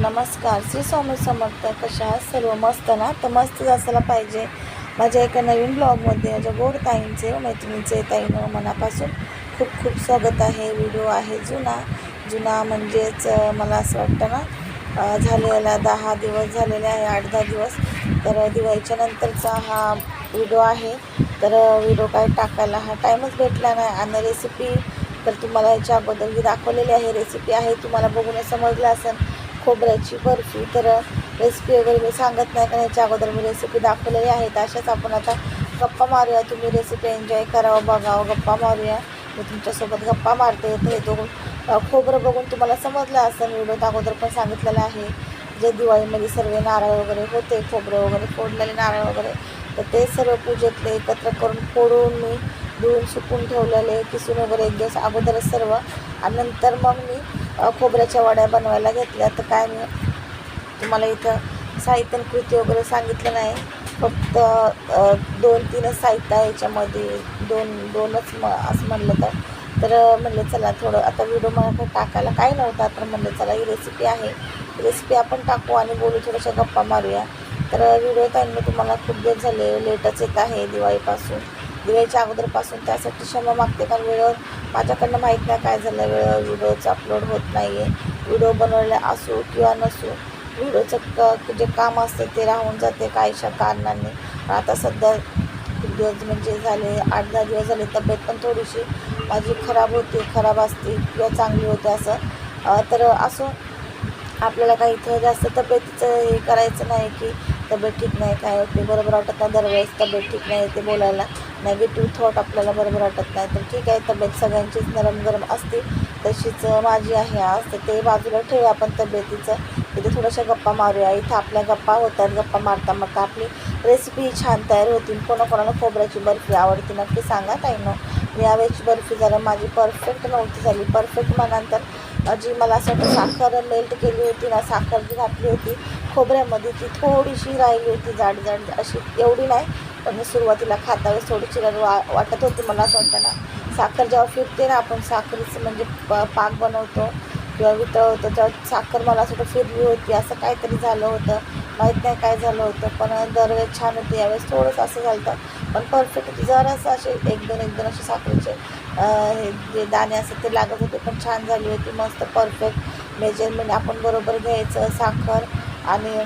नमस्कार. श्री स्वामी समर्थ कशा सर्व मस्त ना? तर मस्तच असायला पाहिजे. माझ्या एका नवीन ब्लॉगमध्ये माझ्या गोड ताईंचे मैत्रिणीचे ताईनं मनापासून खूप खूप स्वागत आहे. व्हिडिओ आहे जुना. जुना म्हणजेच मला असं वाटतं ना झालेला दहा दिवस झालेले आहे आठ दहा दिवस. तर दिवाळीच्या नंतरचा हा व्हिडिओ आहे. तर व्हिडिओ काय टाकायला हा टाईमच भेटला नाही. आणि रेसिपी तर तुम्हाला याच्या अगोदर दाखवलेली आहे. रेसिपी आहे तुम्हाला बघून समजलं असेल. खोबऱ्याची बर्फी तर रेसिपी वगैरे मी सांगत नाही कारण याच्या अगोदर मी रेसिपी दाखवलेली आहे अशाच आपण आता गप्पा मारूया. तुम्ही रेसिपी एन्जॉय करावं बघावं गप्पा मारूया. मी तुमच्यासोबत गप्पा मारते तर हे तो खोबरं बघून तुम्हाला समजलं असं व्हिडिओत अगोदर पण सांगितलेलं आहे. जे दिवाळीमध्ये सर्व नारळ वगैरे होते खोबरं वगैरे फोडलेले नारळ वगैरे तर ते सर्व पूजेतले एकत्र करून फोडून मी धुवून सुकून ठेवलेले किसून वगैरे एक दिवस अगोदरच सर्व. आणि नंतर मग मी खोबऱ्याच्या वड्या बनवायला घेतल्या. तर काय मी तुम्हाला इथं साहित्य कृती वगैरे सांगितलं नाही. फक्त दोन तीनच साहित्य आहे याच्यामध्ये. दोन दोनच म असं म्हणलं तर. तर म्हणलं चला थोडं आता व्हिडिओ मला काही टाकायला काही नव्हता. तर म्हणलं चला ही रेसिपी आहे. रेसिपी आपण टाकू आणि बोलू थोड्याशा गप्पा मारूया. तर व्हिडिओ त्यांनी तुम्हाला खूप दिवस झाले. लेटच येत आहे दिवाळीपासून. दिवाळीच्या अगोदरपासून त्यासाठी क्षमा मागते कारण वेळेवर माझ्याकडनं माहीत नाही काय झालं. वेळेवर व्हिडिओचं अपलोड होत नाही आहे व्हिडिओ बनवले असो किंवा नसो व्हिडिओचं क जे काम असते ते राहून जाते काहीशा कारणांनी. आता सध्या खूप दिवस म्हणजे झाले आठ दहा दिवस झाले तब्येत पण थोडीशी माझी खराब होती खराब असते किंवा चांगली होते असं. तर असो आपल्याला काही इथं जास्त तब्येतीचं हे करायचं नाही की तब्येत ठीक नाही काय होते बरोबर वाटत नाही दरवेळेस तब्येत ठीक नाही येते बोलायला. नेगेटिव्ह थॉट आपल्याला बरोबर वाटत नाही. तर ठीक आहे तब्येत सगळ्यांचीच नरम गरम असते. तशीच माझी आहे आज तर ते बाजूला ठेवूया आपण तब्येतीचं. इथे थोड्याशा गप्पा मारूया. इथं आपल्या गप्पा होतात गप्पा मारता मारता आपली रेसिपी छान तयार होतील कोणाकोणाला खोबऱ्याची बर्फी आवडते नक्की सांगा ताईनं. मी यावेळेची बर्फी जरा माझी परफेक्ट नव्हती झाली. परफेक्ट म्हणानंतर जी मला असं वाटतं साखर मेल्ट केली होती ना साखर जी घातली होती खोबऱ्यामध्ये ती थोडीशी राहिली होती जाड जाड अशी एवढी नाही पण मी सुरुवातीला खाता वेळेस थोडी चिरड वा वाटत होती मला असं वाटतं ना. साखर जेव्हा फिरते ना आपण साखरेचं म्हणजे प पाक बनवतो किंवा वितळवतो तेव्हा साखर मला असं वाटतं फिरली होती असं काहीतरी झालं होतं. माहीत नाही काय झालं होतं पण दरवेळेस छान होते यावेळेस थोडंसं असं झालं होतं. पण परफेक्ट होती जरासं असे एक दोन एक दोन असे साखरेचे हे जे दाणे असतात ते लागत होते पण छान झाली होती मस्त परफेक्ट मेजरमेंट आपण बरोबर घ्यायचं साखर आणि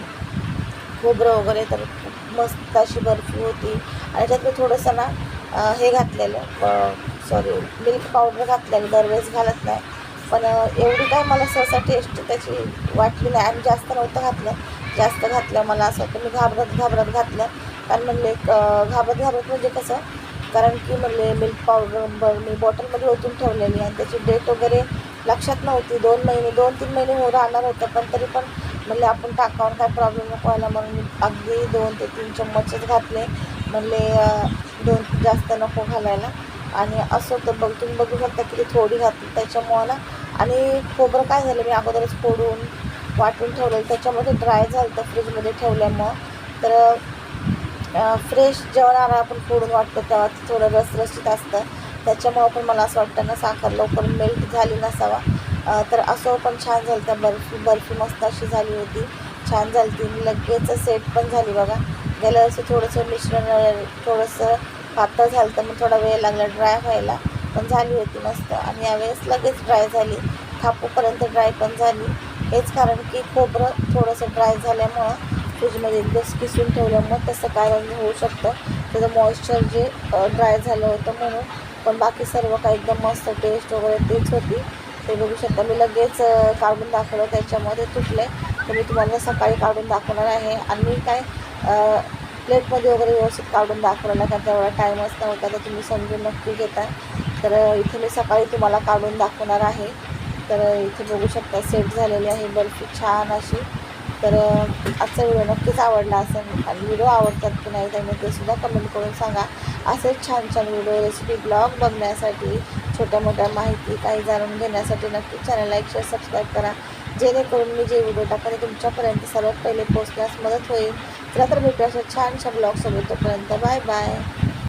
खोबरं वगैरे तर खूप मस्त अशी बर्फी होती. आणि त्यात मी थोडंसं ना हे घातलेलं सॉरी मिल्क पावडर घातलेलं दरवेळेस घालत नाही. पण एवढी काय मला सहसा टेस्ट त्याची वाटली नाही आणि जास्त नव्हतं घातलं. जास्त घातलं मला असं वाटतं मी घाबरत घाबरत घातलं. कारण म्हणले घाबरत घाबरत म्हणजे कसं? कारण की म्हणले मिल्क पावडर ब मी बॉटलमध्ये ओतून ठेवलेली आणि त्याची डेट वगैरे लक्षात नव्हती. दोन महिने दोन तीन महिने हो राहणार होतं पण तरी पण म्हणले आपण टाकावून काय प्रॉब्लेम नको व्हायला. म्हणून अगदी दोन ते तीन चम्मचच घातले. म्हणले दोन जास्त नको घालायला. आणि असं तर बघ तुम्ही बघू शकता की थोडी घातली त्याच्यामुळं ना. आणि खोबरं काय झालं मी अगोदरच फोडून वाटून ठेवलेलं. त्याच्यामध्ये ड्राय झालं तर फ्रीजमध्ये ठेवल्यामुळं. तर फ्रेश जेवण आपण फोडून वाटतो तेव्हा ते थोडं रसरशीत असतं. त्याच्यामुळं पण मला असं वाटतं ना साखर लवकर मेल्ट झाली नसावा. तर असं पण छान झालं. त्या बर्फी बर्फी मस्त अशी झाली होती. छान झाली ती लगेच सेट पण झाली बघा. गेल्या असं थोडंसं मिश्रण थोडंसं पातळ झालं तर मग थोडा वेळ लागला ड्राय व्हायला. पण झाली होती मस्त. आणि यावेळेस लगेच ड्राय झाली. थापूपर्यंत ड्राय पण झाली. हेच कारण की खोबरं थोडंसं ड्राय झाल्यामुळं फ्रीजमध्ये एकदम दिवस किसून ठेवल्यामुळं तसं कारण होऊ शकतं. त्याचं मॉइश्चर जे ड्राय झालं होतं म्हणून. पण बाकी सर्व काही एकदम मस्त टेस्ट वगैरे तेच होती. ते बघू शकता. मी लगेच काढून दाखवलं. त्याच्यामध्ये तुटले. तर मी तुम्हाला सकाळी काढून दाखवणार आहे. आणि मी काय प्लेटमध्ये वगैरे व्यवस्थित काढून दाखवलं का कारण तेवढा टाईमच नव्हता. तर तुम्ही समजून नक्की घेता. तर इथे मी सकाळी तुम्हाला काढून दाखवणार आहे. तर इथे बघू शकता सेट झालेली आहे. बर्फी छान अशी. तर आजचा व्हिडिओ नक्कीच आवडला असेल. आणि व्हिडिओ आवडतात की नाही त्यामुळे ते सुद्धा कमेंट करून सांगा. असेच छान छान व्हिडिओ रेसिपी ब्लॉग बघण्यासाठी छोट्या मोठ्या माहिती काही जाणून घेण्यासाठी नक्की चॅनल लाईक शेअर सबस्क्राईब करा. जेणेकरून मी जे व्हिडिओ टाकते तुमच्यापर्यंत सर्वात पहिले पोचण्यास मदत होईल. चला तर भेटू अशा छानशा ब्लॉगसोबत तोपर्यंत बाय बाय